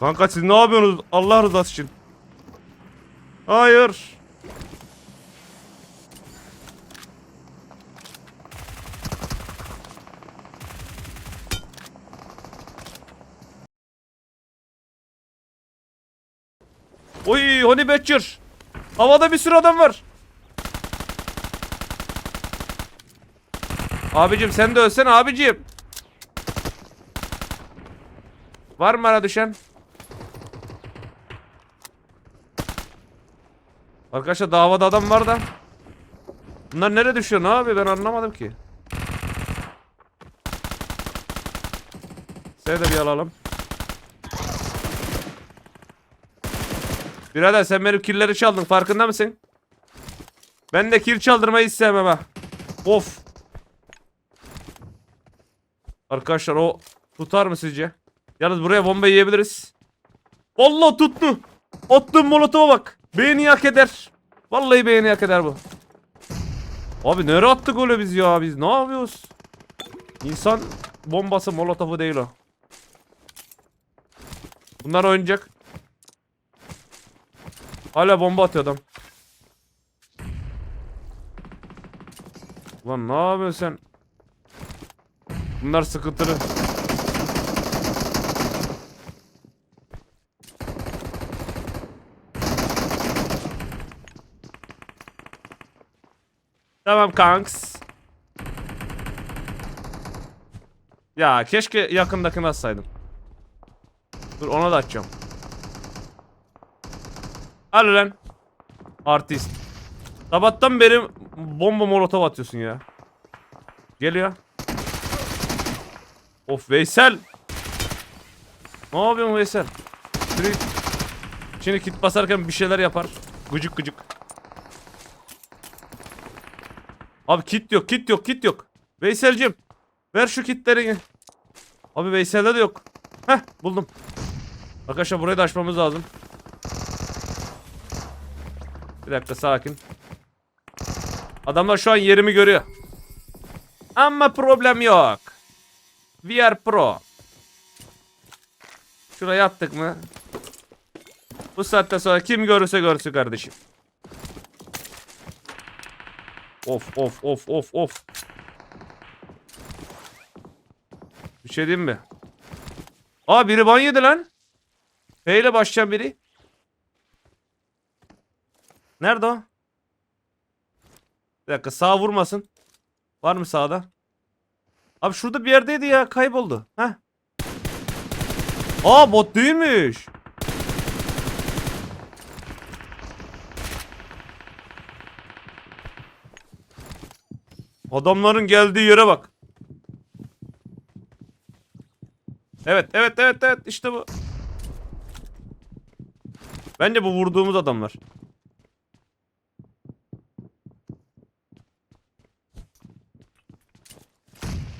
Kanka siz ne yapıyorsunuz Allah rızası için? Hayır. Oy Honey Badger. Havada bir sürü adam var. Abicim sen de ölsene abicim. Var mı bana düşen? Arkadaşlar davada adam var da. Bunlar nereye düşüyor ne abi ben anlamadım ki. Seni de bir alalım. Birader sen benim killeri çaldın farkında mısın? Ben de kill çaldırmayı istemem ha. Of. Arkadaşlar o tutar mı sizce? Yalnız buraya bomba yiyebiliriz. Allah tuttu. Attım molotofa bak. Beğeni hak eder. Vallahi beğeni hak eder bu. Abi nereye attık öyle biz ya? Biz ne yapıyoruz? İnsan bombası molotofu değil o. Bunlar oynayacak. Hala bomba atıyor adam. Ulan ne yapıyorsun sen? Bunlar sıkıntılı. Tamam kanks. Ya keşke yakındakini atsaydım. Dur ona da açacağım. Al lan. Artist. Sabahtan beri bomba molotov atıyorsun ya. Geliyor. Of Veysel. Ne yapıyorsun Veysel? Şimdi, kit basarken bir şeyler yapar. Gıcık gıcık. Abi kit yok, kit yok, kit yok. Veysel'cim ver şu kitleri. Abi Veysel'de de yok. Heh buldum. Arkadaşlar burayı da açmamız lazım. Bir dakika sakin. Adamlar şu an yerimi görüyor. Ama problem yok. We are pro. Şuraya attık mı? Bu saatte sonra kim görürse görsün kardeşim. Of of of of of. Bir şey diyeyim mi? Aa biri ban yedi lan. P ile başlayan biri. Nerede o? Bir dakika sağ vurmasın. Var mı sağda? Abi şurada bir yerdeydi ya kayboldu. Heh. Aa bot değilmiş. Adamların geldiği yere bak. Evet evet evet evet işte bu. Bence bu vurduğumuz adamlar.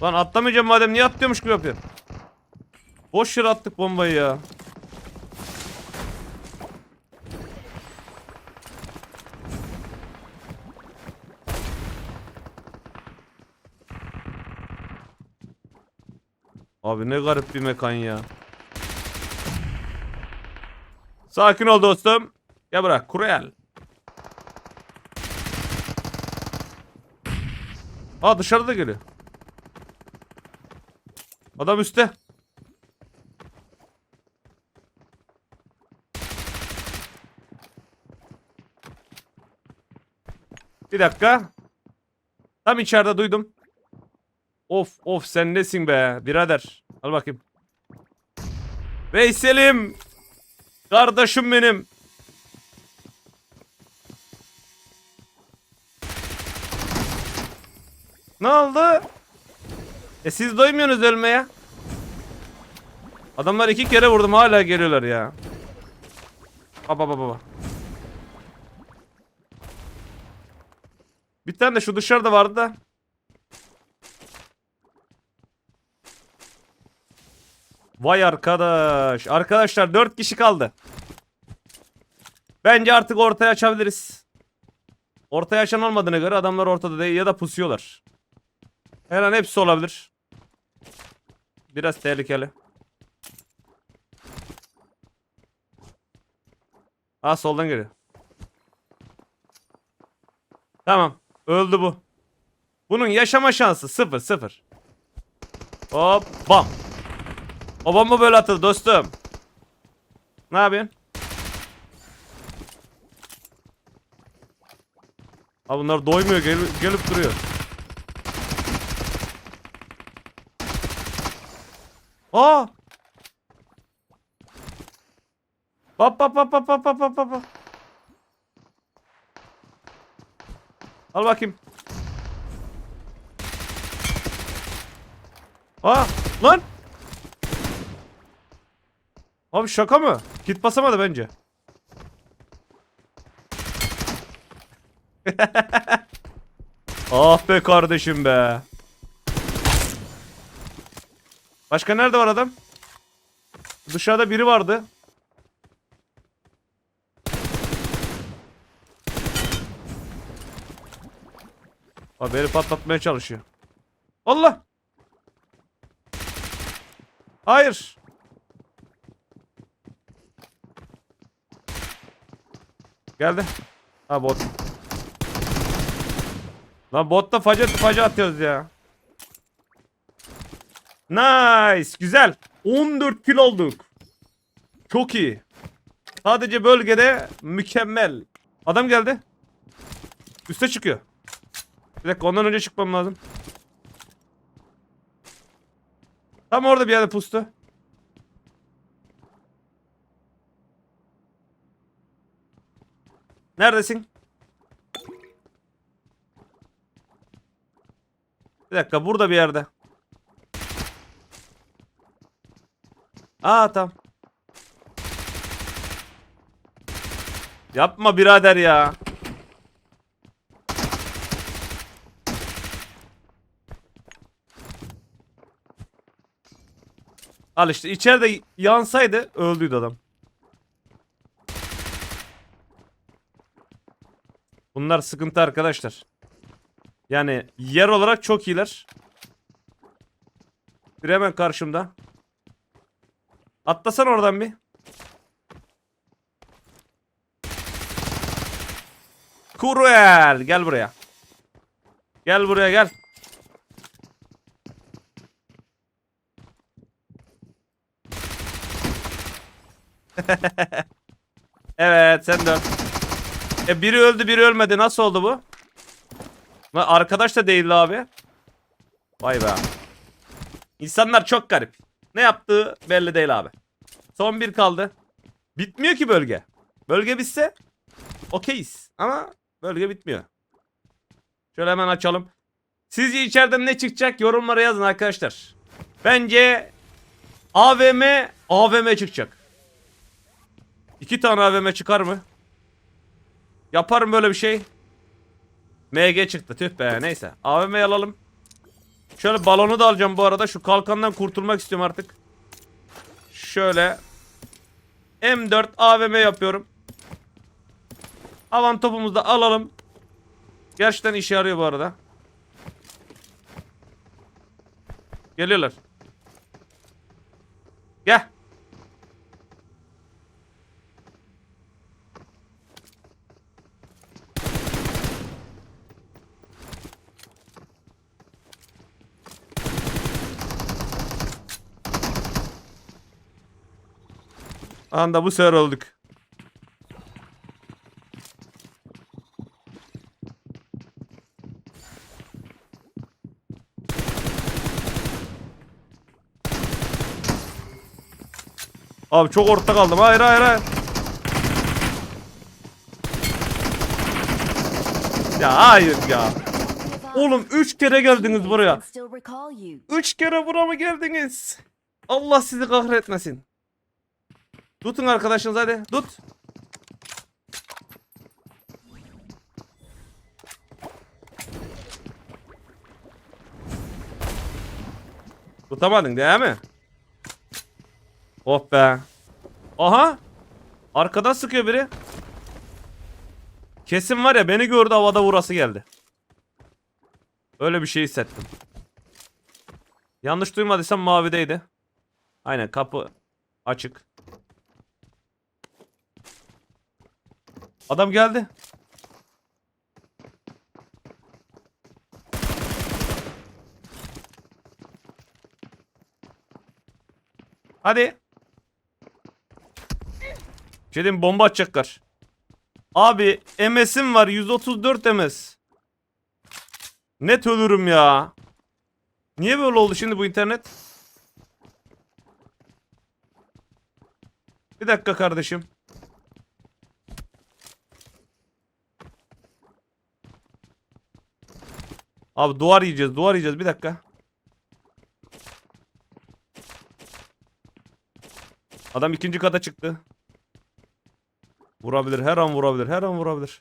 Lan atlamayacağım madem niye atlıyormuş gibi yapıyor. Boş yere attık bombayı ya. Abi ne garip bir mekan ya. Sakin ol dostum. Ya bırak Kurel. Aa dışarıda geliyor. Adam üstte. Bir dakika. Tam içeride duydum. Of of sen nesin be birader. Al bakayım. Veysel'im. Kardeşim benim. Ne oldu? E siz doymuyorsunuz ölmeye. Adamlar iki kere vurdum hala geliyorlar ya. Baba baba baba. Bir tane de şu dışarıda vardı da. Vay arkadaş. Arkadaşlar 4 kişi kaldı. Bence artık ortaya açabiliriz. Ortaya açan olmadığına göre adamlar ortada değil ya da pusuyorlar. Her an hepsi olabilir. Biraz tehlikeli. Aa soldan geliyor. Tamam. Öldü bu. Bunun yaşama şansı sıfır sıfır. Hop bam. O bomba böyle atıldı dostum. Ne yapıyorsun? Ha bunlar doymuyor gel gelip duruyor. Aa! Bap bap bap bap bap bap bap. Al bakayım. Aa lan. Abi şaka mı? Kit basamadı bence. ah be kardeşim be. Başka nerede var adam? Dışarıda biri vardı. Abi beni patlatmaya çalışıyor. Allah! Hayır. Geldi. Ha bot. Lan botta faca faca atıyoruz ya. Nice. Güzel. 14 kill olduk. Çok iyi. Sadece bölgede mükemmel. Adam geldi. Üste çıkıyor. Bir dakika ondan önce çıkmam lazım. Tam orada bir yerde pustu. Neredesin? Bir dakika burada bir yerde. Aa tamam. Yapma birader ya. Al işte içeride yansaydı öldüydü adam. Bunlar sıkıntı arkadaşlar. Yani yer olarak çok iyiler. Bir hemen karşımda. Atlasan oradan bir. Cruel. Gel buraya. Gel buraya gel. evet sen de. E biri öldü biri ölmedi. Nasıl oldu bu? Lan arkadaş da değildi abi. Vay be. İnsanlar çok garip. Ne yaptığı belli değil abi. Son bir kaldı. Bitmiyor ki bölge. Bölge bitse okeyiz. Ama bölge bitmiyor. Şöyle hemen açalım. Sizce içeriden ne çıkacak? Yorumlara yazın arkadaşlar. Bence AVM AVM çıkacak. İki tane AVM çıkar mı? Yaparım böyle bir şey. MG çıktı tüh be neyse. AVM'yi alalım. Şöyle balonu da alacağım bu arada. Şu kalkandan kurtulmak istiyorum artık. Şöyle. M4 AVM yapıyorum. Havan topumuzu da alalım. Gerçekten işe yarıyor bu arada. Geliyorlar. Gel. Anda bu sefer olduk. Abi çok orta kaldım. Hayır hayır hayır. Ya hayır ya. Oğlum 3 kere geldiniz buraya. 3 kere buraya mı geldiniz? Allah sizi kahretmesin. Tutun arkadaşınız hadi. Tut. Tutamadın değil mi? Oh be. Aha. Arkadan sıkıyor biri. Kesin var ya beni gördü havada vurası geldi. Öyle bir şey hissettim. Yanlış duymadıysam mavideydi. Aynen kapı açık. Adam geldi. Hadi. Bir bomba atacaklar. Abi MS'im var 134 MS. Net ölürüm ya. Niye böyle oldu şimdi bu internet? Bir dakika kardeşim. Abi duvar yiyeceğiz, duvar yiyeceğiz. Bir dakika. Adam ikinci kata çıktı. Vurabilir, her an vurabilir, her an vurabilir.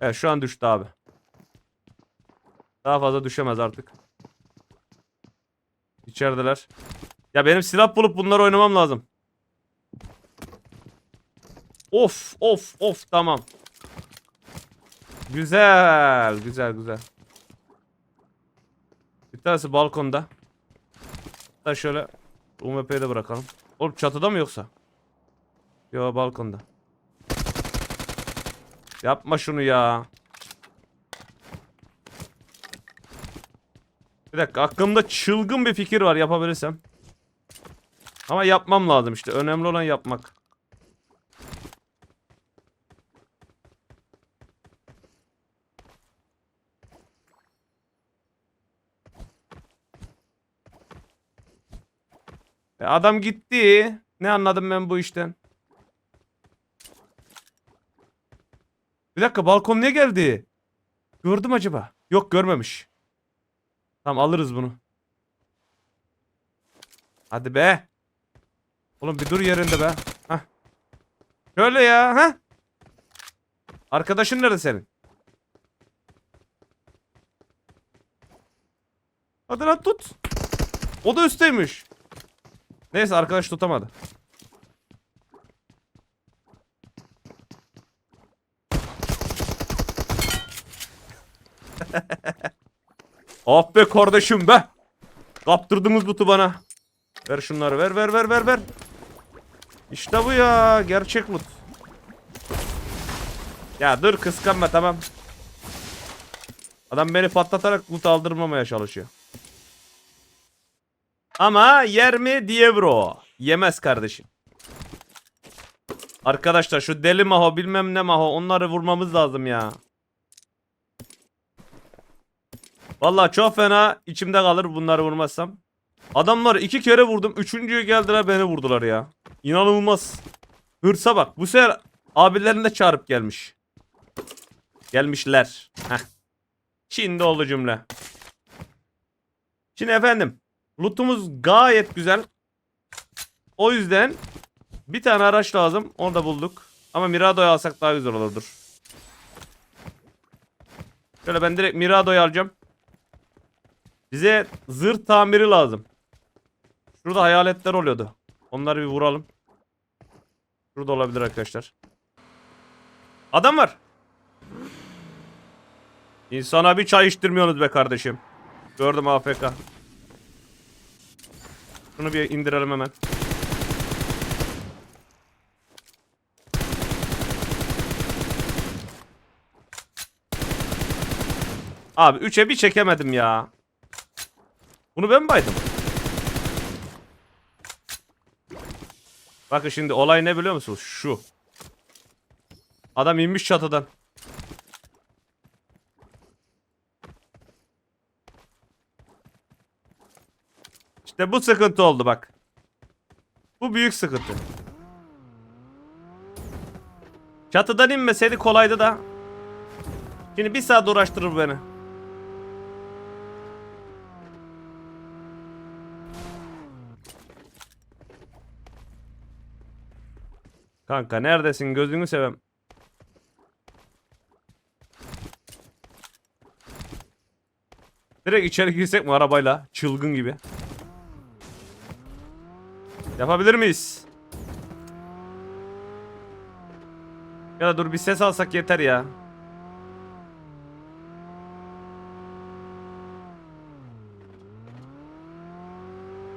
Evet, şu an düştü abi. Daha fazla düşemez artık. İçerideler. Ya benim silah bulup bunları oynamam lazım. Of of of tamam. Güzel güzel güzel. Bir tanesi balkonda. Da şöyle UMP'yi de bırakalım. Oğlum çatıda mı yoksa? Yo balkonda. Yapma şunu ya. Bir dakika aklımda çılgın bir fikir var yapabilirsem. Ama yapmam lazım işte. Önemli olan yapmak. Adam gitti. Ne anladım ben bu işten? Bir dakika balkon ne geldi? Gördüm acaba? Yok görmemiş. Tamam alırız bunu. Hadi be. Oğlum bir dur yerinde be. Hah. Şöyle ya. ha? Arkadaşın nerede senin? Hadi lan tut. O da üstteymiş. Neyse arkadaş tutamadı. ah be kardeşim be. Kaptırdınız butu bana. Ver şunları ver ver ver ver ver. İşte bu ya gerçek loot. Ya dur kıskanma tamam. Adam beni patlatarak loot aldırmamaya çalışıyor. Ama yer mi diye bro. Yemez kardeşim. Arkadaşlar şu deli maho bilmem ne maho onları vurmamız lazım ya. Vallahi çok fena içimde kalır bunları vurmazsam. Adamlar iki kere vurdum. Üçüncüye geldiler beni vurdular ya. İnanılmaz. Hırsa bak. Bu sefer abilerini de çağırıp gelmiş. Gelmişler. Heh. Şimdi oldu cümle. Şimdi efendim. Lootumuz gayet güzel. O yüzden bir tane araç lazım. Onu da bulduk. Ama Mirado'yu alsak daha güzel olurdur. Şöyle ben direkt Mirado'yu alacağım. Bize zırh tamiri lazım. Şurada hayaletler oluyordu. Onları bir vuralım. Şurada olabilir arkadaşlar. Adam var. İnsana bir çay içtirmiyorsunuz be kardeşim. Gördüm AFK. Şunu bir indirelim hemen. Abi 3'e bir çekemedim ya. Bunu ben mi baydım? Bakın şimdi olay ne biliyor musunuz? Şu. Adam inmiş çatıdan. İşte bu sıkıntı oldu bak. Bu büyük sıkıntı. Çatıdan inmeseydi kolaydı da. Şimdi bir saat uğraştırır beni. Kanka neredesin gözünü sevem. Direkt içeri girsek mi arabayla? Çılgın gibi. Yapabilir miyiz? Ya da dur bir ses alsak yeter ya.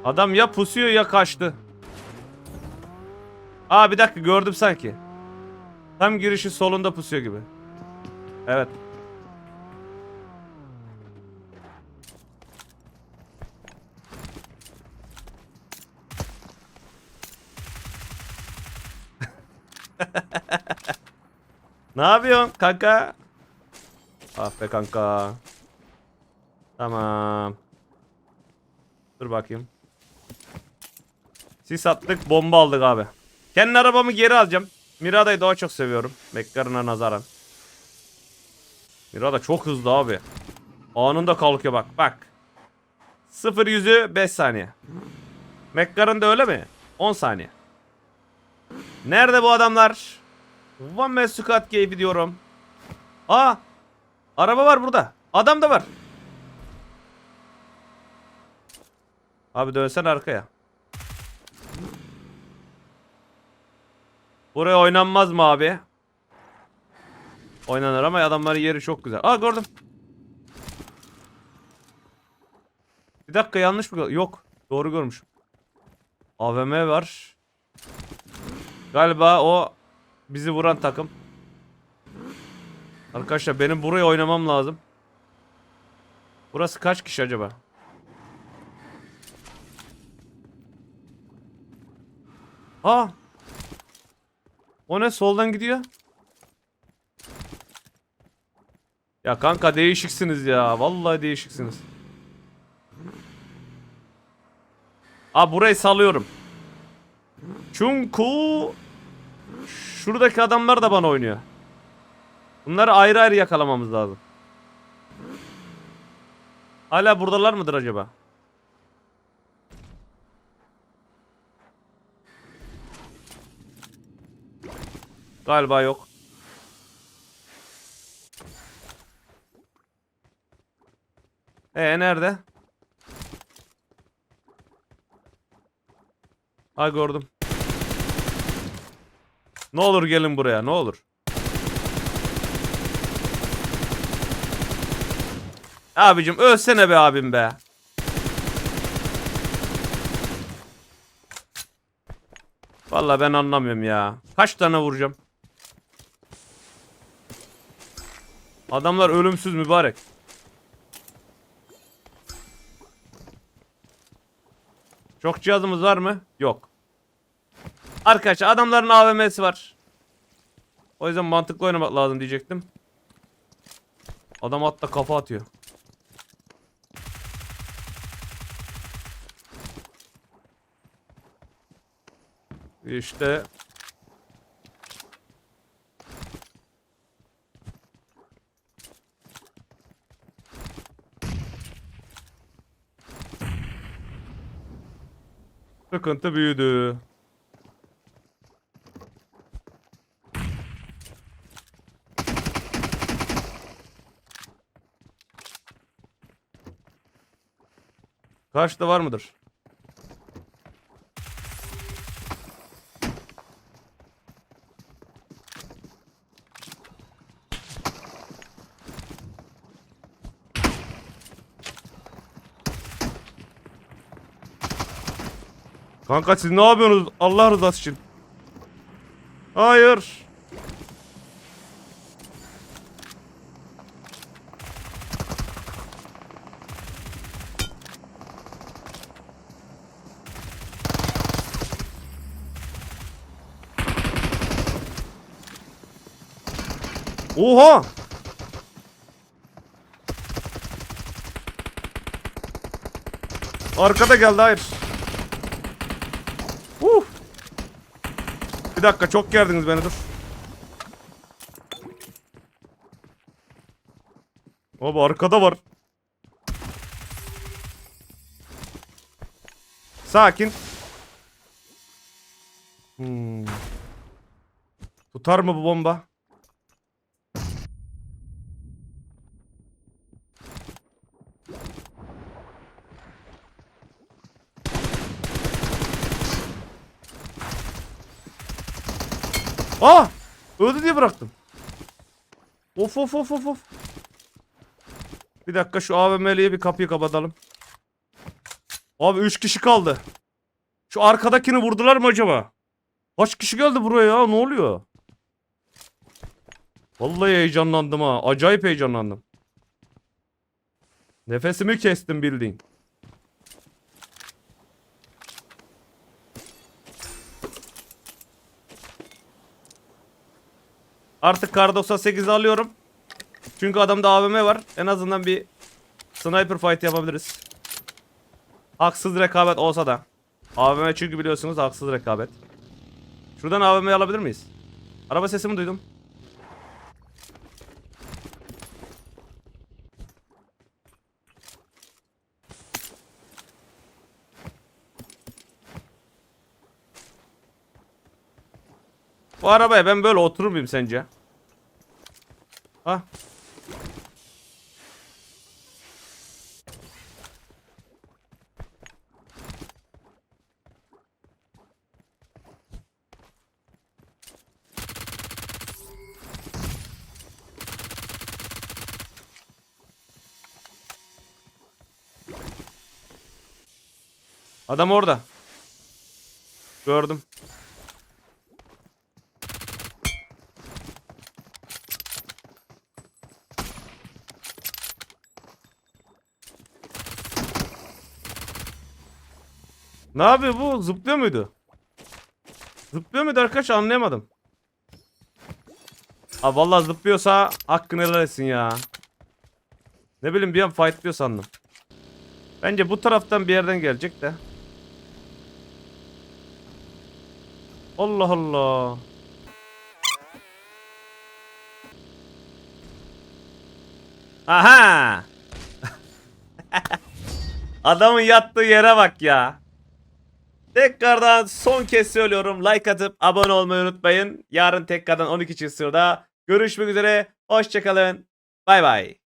Adam ya pusuyor ya kaçtı. Aa bir dakika gördüm sanki. Tam girişi solunda pusuyor gibi. Evet. ne yapıyorsun kanka? Ah be kanka. Tamam. Dur bakayım. Sis attık, bomba aldık abi. Kendi arabamı geri alacağım. Mirada'yı daha çok seviyorum. McLaren'a nazaran. Mirada çok hızlı abi. Anında kalkıyor bak. Bak. 0 yüzü 5 saniye. McLaren de öyle mi? 10 saniye. Nerede bu adamlar? One Man Squad keyfi diyorum. Aa! Araba var burada. Adam da var. Abi dönsen arkaya. Buraya oynanmaz mı abi? Oynanır ama adamların yeri çok güzel. Aa gördüm. Bir dakika yanlış mı? Yok. Doğru görmüşüm. AVM var. Galiba o bizi vuran takım. Arkadaşlar benim buraya oynamam lazım. Burası kaç kişi acaba? Aa! O ne soldan gidiyor? Ya kanka değişiksiniz ya. Vallahi değişiksiniz. Aa burayı salıyorum. Çünkü şuradaki adamlar da bana oynuyor. Bunları ayrı ayrı yakalamamız lazım. Hala buradalar mıdır acaba? Galiba yok. E nerede? Ha gördüm. Ne olur gelin buraya ne olur. Abicim ölsene be abim be. Vallahi ben anlamıyorum ya. Kaç tane vuracağım? Adamlar ölümsüz mübarek. Çok cihazımız var mı? Yok. Arkadaşlar adamların AVM'si var. O yüzden mantıklı oynamak lazım diyecektim. Adam hatta kafa atıyor. İşte Sıkıntı büyüdü. Kaçta var mıdır? Kanka siz ne yapıyorsunuz Allah rızası için? Hayır. Oha! Arkada geldi hayır. Uh. Bir dakika çok gerdiniz beni dur. Abi arkada var. Sakin. Hmm. Tutar mı bu bomba? Aa! Öldü diye bıraktım. Of of of of of. Bir dakika şu AVM'liye bir kapıyı kapatalım. Abi 3 kişi kaldı. Şu arkadakini vurdular mı acaba? Kaç kişi geldi buraya ya? Ne oluyor? Vallahi heyecanlandım ha. Acayip heyecanlandım. Nefesimi kestim bildiğin. Artık kar 98'i alıyorum. Çünkü adamda AVM var. En azından bir sniper fight yapabiliriz. Haksız rekabet olsa da. AVM çünkü biliyorsunuz haksız rekabet. Şuradan AVM'yi alabilir miyiz? Araba sesimi duydum. Bu arabaya ben böyle oturur muyum sence? Ha? Adam orada. Gördüm. Ne yapıyor bu? Zıplıyor muydu? Zıplıyor muydu arkadaş anlayamadım. Ha vallahi zıplıyorsa hakkını helal etsin ya. Ne bileyim bir an fightlıyor sandım. Bence bu taraftan bir yerden gelecek de. Allah Allah. Aha! Adamın yattığı yere bak ya. Tekrardan son kez söylüyorum. Like atıp abone olmayı unutmayın. Yarın tekrardan 12 çizgide görüşmek üzere. Hoşçakalın. Bay bay.